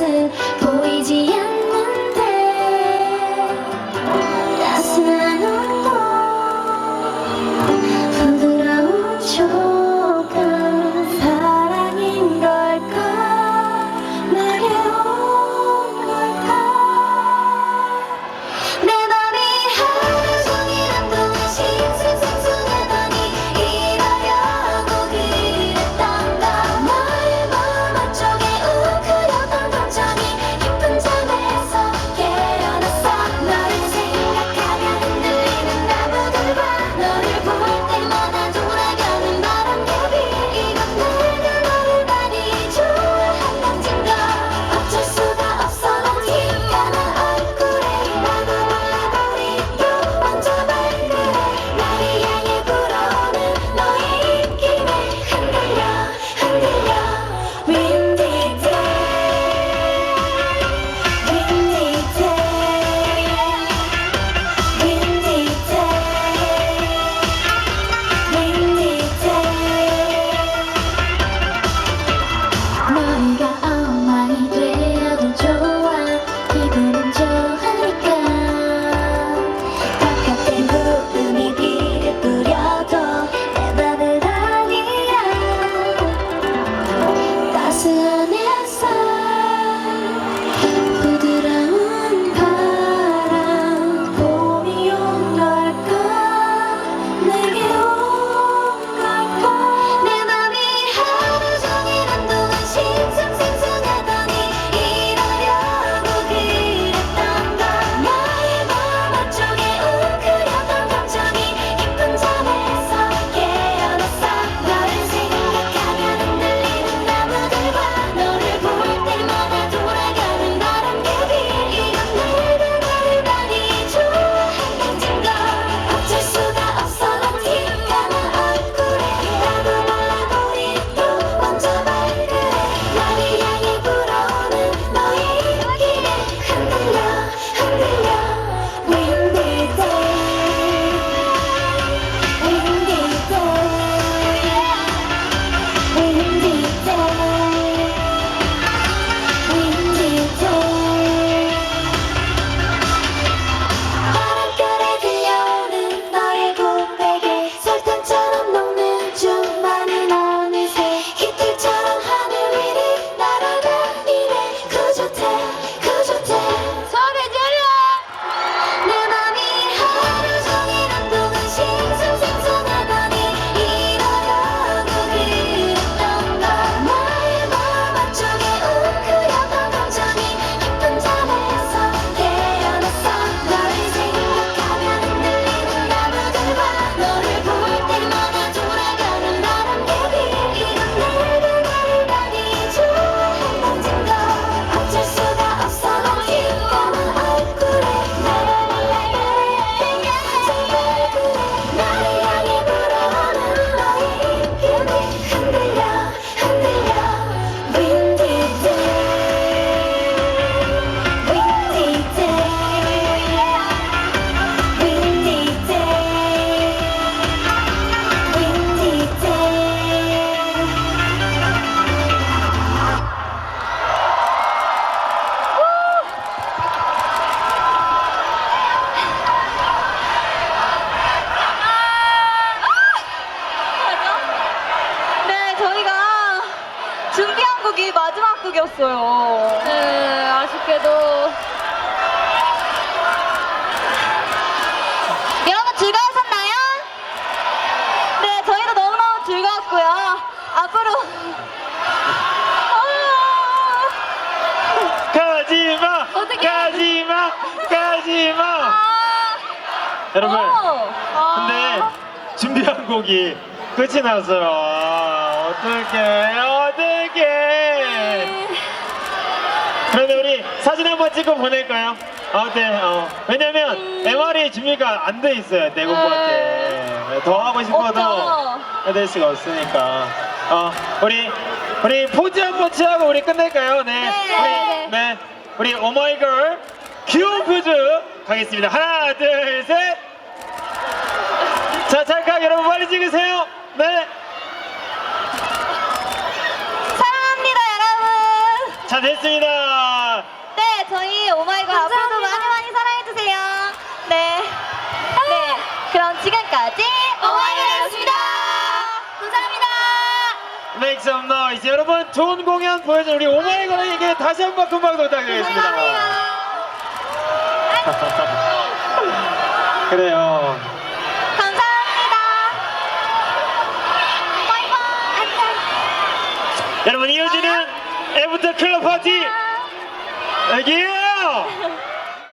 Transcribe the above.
listen got 있어요. 네, 아쉽게도. 여러분 즐거우셨나요? 네, 저희도 너무너무 즐거웠고요. 앞으로. 가지마! 가지마! 가지마! 여러분, 오. 근데 준비한 곡이 끝이 났어요. 어떡해, 어떡해. 그런데 우리 사진 한번 찍고 보낼까요? 아, 네. 어. 왜냐면 MR이 준비가 안 돼 있어요. 대공부한테. 네. 더 하고 싶어도 해낼 수가 없으니까. 어, 우리 우리 포즈 한번 취하고 우리 끝낼까요? 네. 네. 우리 네. 우리 oh 오마이걸 귀여운 포즈 가겠습니다. 하나, 둘, 셋. 자, 잠깐 여러분 빨리 찍으세요. 네. 자 됐습니다. 네, 저희 오마이걸 앞으로도 많이 많이 사랑해주세요. 네. 네. 그럼 지금까지 오마이걸이었습니다. 감사합니다. Make some noise. 여러분 좋은 공연 보여준 우리 오마이걸에게 다시 한번 큰 박수 부탁드리겠습니다. 감사합니다. 그래요. 감사합니다. 바이바이. 여러